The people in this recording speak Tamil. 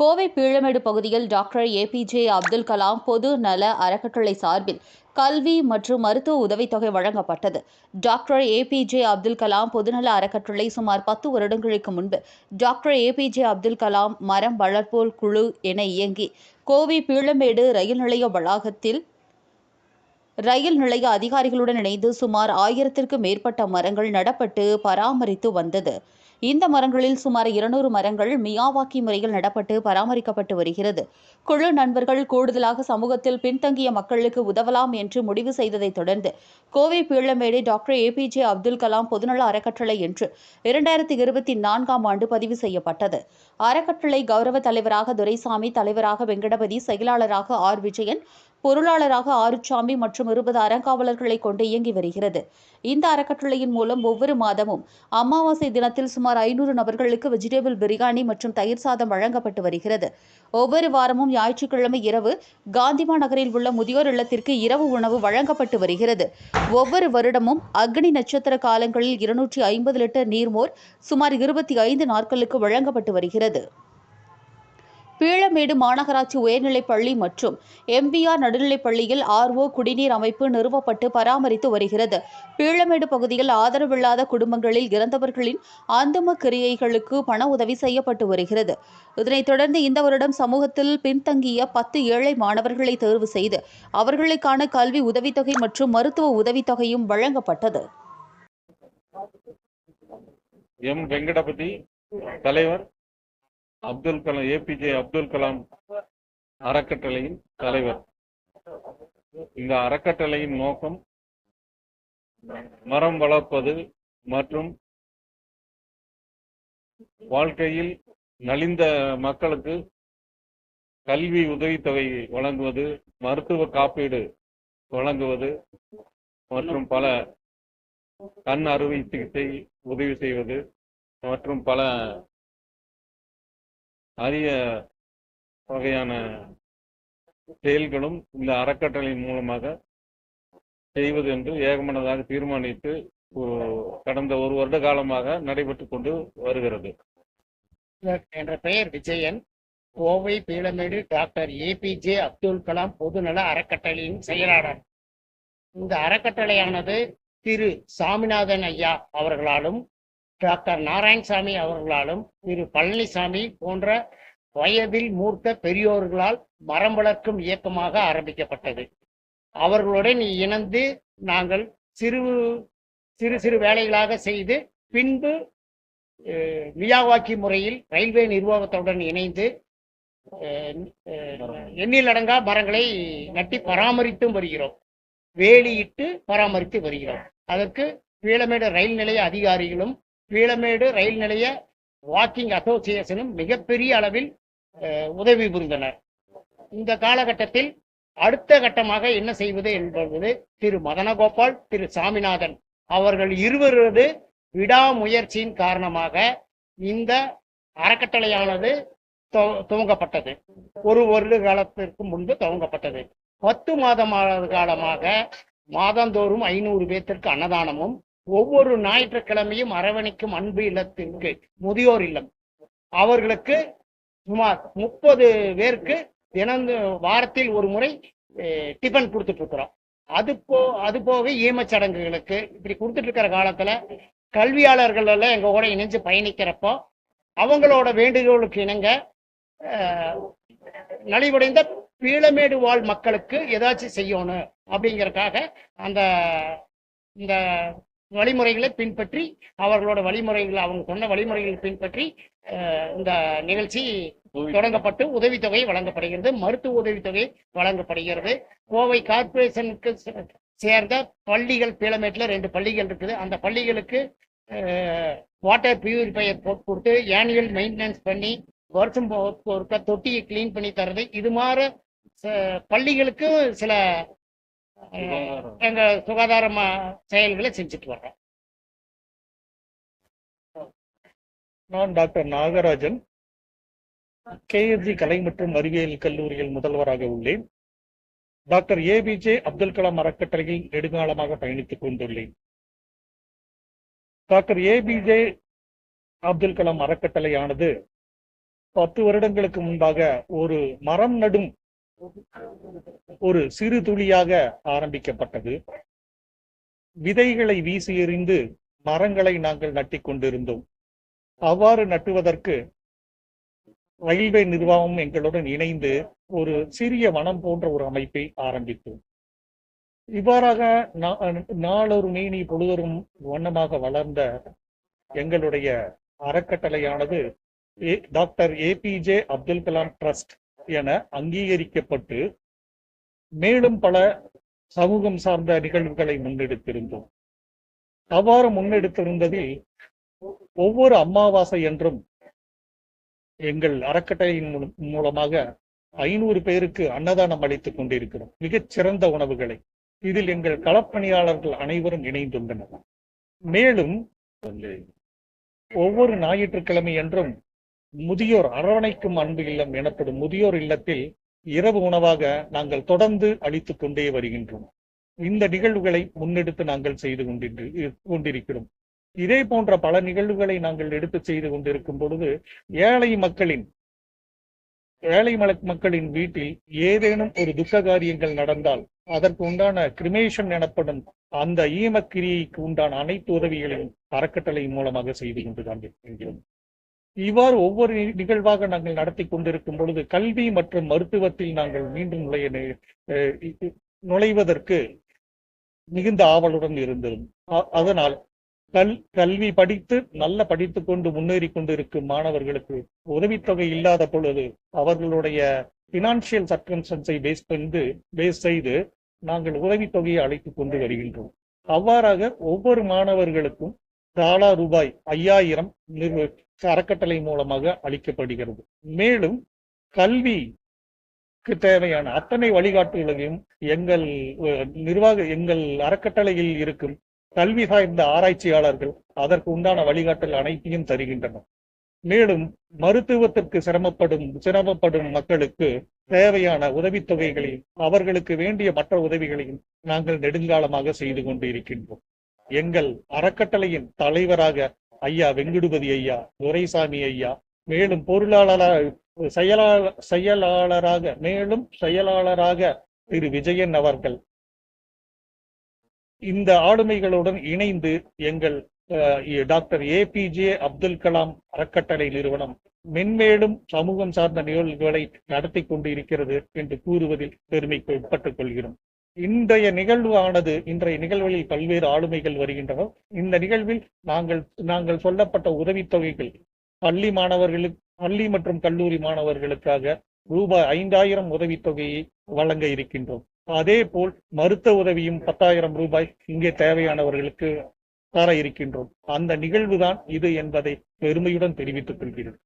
கோவை பீழமேடு பகுதியில் டாக்டர் ஏபிஜே அப்துல் கலாம் பொது நல அறக்கட்டளை சார்பில் கல்வி மற்றும் மருத்துவ உதவித்தொகை வழங்கப்பட்டது. டாக்டர் ஏபிஜே அப்துல் கலாம் பொதுநல அறக்கட்டளை சுமார் பத்து வருடங்களுக்கு முன்பு டாக்டர் ஏபிஜே அப்துல் கலாம் மரம் வளர்ப்போல் குழு என இயங்கி கோவை பீளமேடு ரயில் நிலைய வளாகத்தில் ரயில் நிலைய அதிகாரிகளுடன் இணைந்து சுமார் ஆயிரத்திற்கும் மேற்பட்ட மரங்கள் நடப்பட்டு பராமரித்து வந்தது. இந்த மரங்களில் சுமார் இருநூறு மரங்கள் மியாவாக்கி முறையில் நடப்பட்டு பராமரிக்கப்பட்டு வருகிறது. குழு நண்பர்கள் கூடுதலாக சமூகத்தில் பின்தங்கிய மக்களுக்கு உதவலாம் என்று முடிவு செய்ததைத் தொடர்ந்து Kovai Peelamedu doctor A P J Abdul Kalam பொதுநல அறக்கட்டளை என்று இரண்டாயிரத்தி இருபத்தி நான்காம் ஆண்டு பதிவு செய்யப்பட்டது. அறக்கட்டளை கௌரவ தலைவராக துரைசாமி தலைவராக வெங்கடபதி செயலாளராக ஆர். விஜயன் பொருளாளராக ஆறுச்சாமி மற்றும் இருபது அறங்காவலர்களை கொண்டு இயங்கி வருகிறது. இந்த அறக்கட்டளையின் மூலம் ஒவ்வொரு மாதமும் அமாவாசை தினத்தில் சுமார் ஐநூறு நபர்களுக்கு வெஜிடபிள் பிரியாணி மற்றும் தயிர் சாதம் வழங்கப்பட்டு வருகிறது. ஒவ்வொரு வாரமும் ஞாயிற்றுக்கிழமை இரவு காந்திமா நகரில் உள்ள முதியோர் இல்லத்திற்கு இரவு உணவு வழங்கப்பட்டு வருகிறது. ஒவ்வொரு வருடமும் அக்னி நட்சத்திர காலங்களில் இருநூற்றி ஐம்பது லிட்டர் நீர்மோர் சுமார் இருபத்தி ஐந்து நாட்களுக்கு வழங்கப்பட்டு வருகிறது. பீளமேடு மாநகராட்சி உயர்நிலைப் பள்ளி மற்றும் எம்பிஆர் நடுநிலைப் பள்ளியில் ஆர்ஓ குடிநீர் அமைப்பு நிறுவப்பட்டு பராமரித்து வருகிறது. பீளமேடு பகுதியில் ஆதரவில்லாத குடும்பங்களில் இறந்தவர்களின் அந்தம கிரியைகளுக்கு பண உதவி செய்யப்பட்டு வருகிறது. இதனைத் தொடர்ந்து இந்த வருடம் சமூகத்தில் பின்தங்கிய பத்து ஏழை மாணவர்களை தேர்வு செய்து அவர்களுக்கான கல்வி உதவித்தொகை மற்றும் மருத்துவ உதவித்தொகையும் வழங்கப்பட்டது. எம் வெங்கடபதி தலைவர் அப்துல் கலாம் ஏபிஜே அப்துல் கலாம் அறக்கட்டளையின் தலைவர். இந்த அறக்கட்டளையின் நோக்கம் மரம் வளர்ப்பது மற்றும் வாழ்க்கையில் நலிந்த மக்களுக்கு கல்வி உதவித்தொகை வழங்குவது மருத்துவ காப்பீடு வழங்குவது மற்றும் பல கண் அறுவை சிகிச்சை உதவி செய்வது மற்றும் பல அரிய வகையான செயல்களும் இந்த அறக்கட்டளையின் மூலமாக செய்வது என்று ஏகமனதாக தீர்மானித்து கடந்த ஒரு வருட காலமாக நடைபெற்று கொண்டு வருகிறது. என்ற பெயர் Vijayan. Kovai Peelamedu doctor A P J Abdul Kalam பொதுநல அறக்கட்டளையின் செயலாளர். இந்த அறக்கட்டளையானது திரு சாமிநாதன் ஐயா அவர்களாலும் டாக்டர் நாராயணசாமி அவர்களாலும் திரு பழனிசாமி போன்ற வயதில் மூர்த்த பெரியோர்களால் மரம் வளர்க்கும் இயக்கமாக ஆரம்பிக்கப்பட்டது. அவர்களுடன் இணைந்து நாங்கள் சிறு சிறு சிறு வேலைகளாக செய்து பின்பு மியாவாக்கி முறையில் ரயில்வே நிர்வாகத்துடன் இணைந்து எண்ணிலடங்கா மரங்களை நட்டி பராமரித்தும் வருகிறோம். வேலியிட்டு பராமரித்து வருகிறோம். அதற்கு பீளமேடு ரயில் நிலைய அதிகாரிகளும் பீளமேடு ரயில் நிலைய வாக்கிங் அசோசியேஷனும் மிகப்பெரிய அளவில் உதவி புரிந்தனர். இந்த காலகட்டத்தில் அடுத்த கட்டமாக என்ன செய்வது என்பது திரு மதனகோபால் திரு சாமிநாதன் அவர்கள் இருவரது விடாமுயற்சியின் காரணமாக இந்த அறக்கட்டளையானது துவ- துவங்கப்பட்டது. ஒரு வருட காலத்திற்கு முன்பு துவங்கப்பட்டது. பத்து மாதமாக காலமாக மாதந்தோறும் ஐநூறு பேர்த்திற்கு அன்னதானமும் ஒவ்வொரு ஞாயிற்றுக்கிழமையும் அரவணைக்கும் அன்பு இல்லத்திற்கு முதியோர் இல்லம். அவர்களுக்கு சுமார் முப்பது பேருக்கு தினம் வாரத்தில் ஒரு முறை டிஃபன் கொடுத்துட்டு இருக்கிறோம் அது போ அது போக ஈமச்சடங்குகளுக்கு இப்படி கொடுத்துட்டு இருக்கிற காலத்துல கல்வியாளர்கள் எல்லாம் எங்க கூட இணைஞ்சு பயணிக்கிறப்போ அவங்களோட வேண்டுகோளுக்கு இணங்க நலிவடைந்த பீளமேடு வாழ் மக்களுக்கு ஏதாச்சும் செய்யணும் அப்படிங்கறக்காக அந்த இந்த வழிமுறைகளை பின்பற்றி அவர்களோட வழிமுறைகளை அவங்க சொன்ன வழிமுறைகளை பின்பற்றி இந்த நிகழ்ச்சி தொடங்கப்பட்டு உதவித்தொகை வழங்கப்படுகிறது. மருத்துவ உதவித்தொகை வழங்கப்படுகிறது. கோவை கார்ப்பரேஷனுக்கு சே- சேர்ந்த பள்ளிகள் பீளமேட்டில் ரெண்டு பள்ளிகள் இருக்குது. அந்த பள்ளிகளுக்கு வாட்டர் பியூரிஃபையர் போட்டு கொடுத்து ஆனுவல் மெயின்டெனன்ஸ் பண்ணி வருஷம் தொட்டியை க்ளீன் பண்ணி தர்றது. இது மாதிரி ச- பள்ளிகளுக்கு சில எங்க சுகாதார செயல்களை செஞ்சுட்டு வர்றோம். நான் டாக்டர் நாகராஜன். கேஎஸ்ஜி கலை மற்றும் அறிவியல் கல்லூரியில் முதல்வராக உள்ளேன். Doctor A P J Abdul Kalam அறக்கட்டளையில் நெடுங்காலமாக பயணித்துக் கொண்டுள்ளேன். டாக்டர் ஏபிஜே அப்துல் கலாம் அறக்கட்டளையானது பத்து வருடங்களுக்கு முன்பாக ஒரு மரம் நடும் ஒரு சிறு துளியாக ஆரம்பிக்கப்பட்டது. விதைகளை வீசி எறிந்து மரங்களை நாங்கள் நட்டிக் கொண்டிருந்தோம். அவ்வாறு நட்டுவதற்கு ரயில்வே நிர்வாகம் எங்களுடன் இணைந்து ஒரு சிறிய வனம் போன்ற ஒரு அமைப்பை ஆரம்பித்தோம். இவ்வாறாக நாளொரு மேனி பொழுதொரும் வண்ணமாக வளர்ந்த எங்களுடைய அறக்கட்டளையானது A- doctor APJ Abdul Kalam trust என அங்கீகரிக்கப்பட்டு மேலும் பல சமூகம் சார்ந்த நிகழ்வுகளை முன்னெடுத்திருந்தோம். அவ்வாறு முன்னெடுத்திருந்ததில் ஒவ்வொரு அமாவாசை என்றும் எங்கள் அறக்கட்டளையின் மூலம்- மூலமாக ஐநூறு பேருக்கு அன்னதானம் அளித்துக் கொண்டிருக்கிறோம். மிகச் சிறந்த உணவுகளை. இதில் எங்கள் களப்பணியாளர்கள் அனைவரும் இணைந்துள்ளனர். மேலும் ஒவ்வொரு ஞாயிற்றுக்கிழமை என்றும் முதியோர் அரவணைக்கும் அன்பு இல்லம் எனப்படும் முதியோர் இல்லத்தில் இரவு உணவாக நாங்கள் தொடர்ந்து அளித்துக் கொண்டே வருகின்றோம். இந்த நிகழ்வுகளை முன்னெடுத்து நாங்கள் செய்து கொண்டிரு கொண்டிருக்கிறோம். இதே போன்ற பல நிகழ்வுகளை நாங்கள் எடுத்து செய்து கொண்டிருக்கும் பொழுது ஏழை மக்களின் ஏழை மக்களின் வீட்டில் ஏதேனும் ஒரு துக்க காரியங்கள் நடந்தால் அதற்கு உண்டான கிரிமேஷன் எனப்படும் அந்த ஈமக்கிரியைக்கு உண்டான அனைத்து உதவிகளையும் அறக்கட்டளை மூலமாக செய்து கொண்டுதான் இருக்கின்றோம் இவ்வாறு ஒவ்வொரு நிகழ்வாக நாங்கள் நடத்தி கொண்டிருக்கும் பொழுது கல்வி மற்றும் மருத்துவத்தில் நாங்கள் மீண்டும் நுழைய நுழைவதற்கு மிகுந்த ஆவலுடன் இருந்தது அதனால் கல் கல்வி படித்து நல்ல படித்துக் கொண்டு முன்னேறி கொண்டிருக்கும் மாணவர்களுக்கு உதவித்தொகை இல்லாத பொழுது அவர்களுடைய பினான்சியல் சர்க்கன்சன்ஸை பேஸ் பண்ணி பேஸ் செய்து நாங்கள் உதவித்தொகையை அழைத்து கொண்டு வருகின்றோம். அவ்வாறாக ஒவ்வொரு மாணவர்களுக்கும் தாலா ரூபாய் ஐயாயிரம் அறக்கட்டளை மூலமாக அளிக்கப்படுகிறது. மேலும் கல்விக்கு தேவையான அத்தனை வழிகாட்டுகளையும் எங்கள் நிர்வாக எங்கள் அறக்கட்டளையில் இருக்கும் கல்வி சார்ந்த ஆராய்ச்சியாளர்கள் அதற்கு உண்டான வழிகாட்டல் அனைத்தையும் தருகின்றனர். மேலும் மருத்துவத்திற்கு சிரமப்படும் சிரமப்படும் மக்களுக்கு தேவையான உதவித்தொகைகளையும் அவர்களுக்கு வேண்டிய மற்ற உதவிகளையும் நாங்கள் நெடுங்காலமாக செய்து கொண்டு இருக்கின்றோம் எங்கள் அறக்கட்டளையின் தலைவராக ஐயா வெங்குடுபதி ஐயா துரைசாமி ஐயா மேலும் பொருளாளராக செயலாளர் செயலாளராக மேலும் செயலாளராக திரு விஜயன் அவர்கள். இந்த ஆளுமைகளுடன் இணைந்து எங்கள் doctor A P J Abdul Kalam அறக்கட்டளை நிறுவனம் மென்மேலும் சமூகம் சார்ந்த நிகழ்வுகளை நடத்தி கொண்டு இருக்கிறது என்று கூறுவதில் பெருமைக்கு உட்பட்டுக் கொள்கிறோம். இன்றைய நிகழ்வானது இன்றைய நிகழ்வுகளில் பல்வேறு ஆளுமைகள் வருகின்றன. இந்த நிகழ்வில் நாங்கள் நாங்கள் சொல்லப்பட்ட உதவித்தொகைகள் பள்ளி மாணவர்களுக்கு பள்ளி மற்றும் கல்லூரி மாணவர்களுக்காக ரூபாய் ஐந்தாயிரம் உதவித்தொகையை வழங்க இருக்கின்றோம். அதே போல் மருத்துவ உதவியும் பத்தாயிரம் ரூபாய் இங்கே தேவையானவர்களுக்கு தர இருக்கின்றோம். அந்த நிகழ்வுதான் இது என்பதை பெருமையுடன் தெரிவித்துக் கொள்கிறேன்.